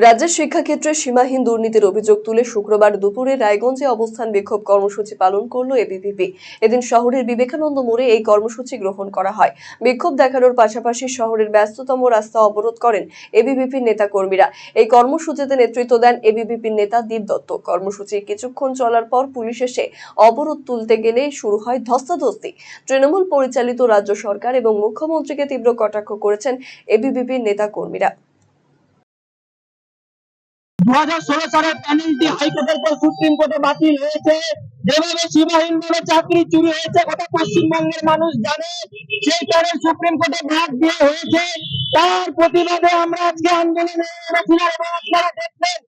রাজ্যের শিক্ষাক্ষেত্রে সীমাহীন দুর্নীতির অভিযোগ তুলে শুক্রবার দুপুরে রায়গঞ্জে অবস্থান বিক্ষোভ কর্মসূচি পালন করল এবিভিপি এদিন শহরের বিবেকানন্দ মোড়ে এই কর্মসূচি গ্রহণ করা হয়। বিক্ষোভ দেখানোর পাশাপাশি শহরের ব্যস্ততম রাস্তা অবরোধ করেন এবিভিপির নেতা কর্মীরা এই কর্মসূচিতে নেতৃত্ব দেন এবিভিপির নেতা দীপ দত্ত। কর্মসূচি কিছুক্ষণ চলার পর পুলিশ এসে অবরোধ তুলতে গেলে শুরু হয় ধস্তাধস্তি। তৃণমূল পরিচালিত রাজ্য সরকার এবং মুখ্যমন্ত্রীকে তীব্র কটাক্ষ করেছেন এবিভিপির নেতা কর্মীরা দু হাজার ষোলো সালের প্যানেলটি আমরা আজকে আন্দোলনে নেমেছিলাম এবং আপনারা দেখবেন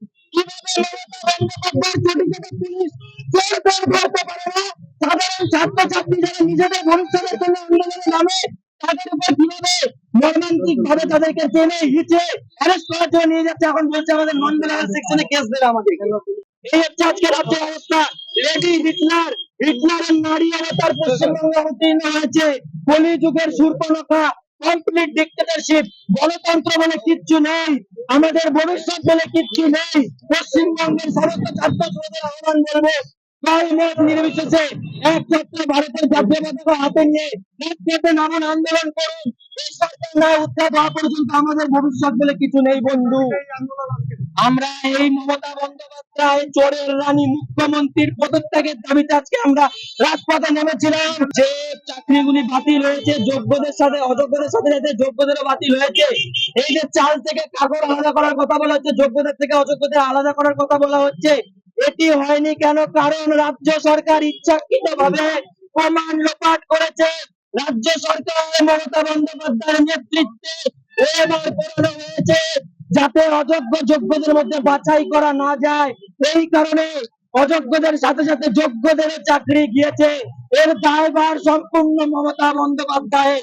সাধারণ ছাত্রছাত্রী যারা নিজেদের ভবিষ্যতের জন্য আন্দোলনে নামে, তাদের উপর কীভাবে মর্মান্তিক ভাবে তাদেরকে টেনে হিচে অ্যারেস্ট করার জন্য নিয়ে যাচ্ছে। এখন বলছে আমাদের নন সেকশনে কেস দেবে আমাদের এই হচ্ছে আজকে রাজ্যের অবস্থা। লেডি হিটলার হিটলারের নারী অবতার পশ্চিমবঙ্গে অবতীর্ণ হয়েছে। কলি যুগের কমপ্লিট ডিক্টেটরশিপ গণতন্ত্র বলে কিচ্ছু নেই। আমাদের ভবিষ্যৎ বলে কিচ্ছু নেই। পশ্চিমবঙ্গের সমস্ত ছাত্র ছাত্রীদের আহ্বান মত নির্বিশেষে এক চক্র ভারতের জাতীয় পতাকা হাতে নিয়ে রাজপথে নামান আন্দোলন করুন। সরকার না উৎখাত হওয়া পর্যন্ত আমাদের ভবিষ্যৎ বলে কিছু নেই, বন্ধু। আমরা এই মমতা বন্দ্যোপাধ্যায়, চোরের রানী, মুখ্যমন্ত্রীর পদত্যাগের দাবিতে আজকে আমরা রাজপথে নেমেছিলাম। যে চাকরিগুলি বাতিল হয়েছে, যোগ্যদের সাথে, অযোগ্যদের সাথে যাতে যোগ্যদেরও বাতিল হয়েছে, এই যে চাল থেকে কাগজ আলাদা করার কথা বলা হচ্ছে, যোগ্যদের থেকে অযোগ্যদের আলাদা করার কথা বলা হচ্ছে এটি হয়নি কেন? কারণ রাজ্য সরকার ইচ্ছাকৃত ভাবে প্রমাণ লোপাট করেছে। রাজ্য সরকার মমতা বন্দ্যোপাধ্যায়ের নেতৃত্বে এবার করানো হয়েছে যাতে অযোগ্য যোগ্যদের মধ্যে বাছাই করা না যায়। এই কারণে অযোগ্যদের সাথে সাথে যোগ্যদের চাকরি গিয়েছে। এর দায়ভার সম্পূর্ণ মমতা বন্দ্যোপাধ্যায়ের।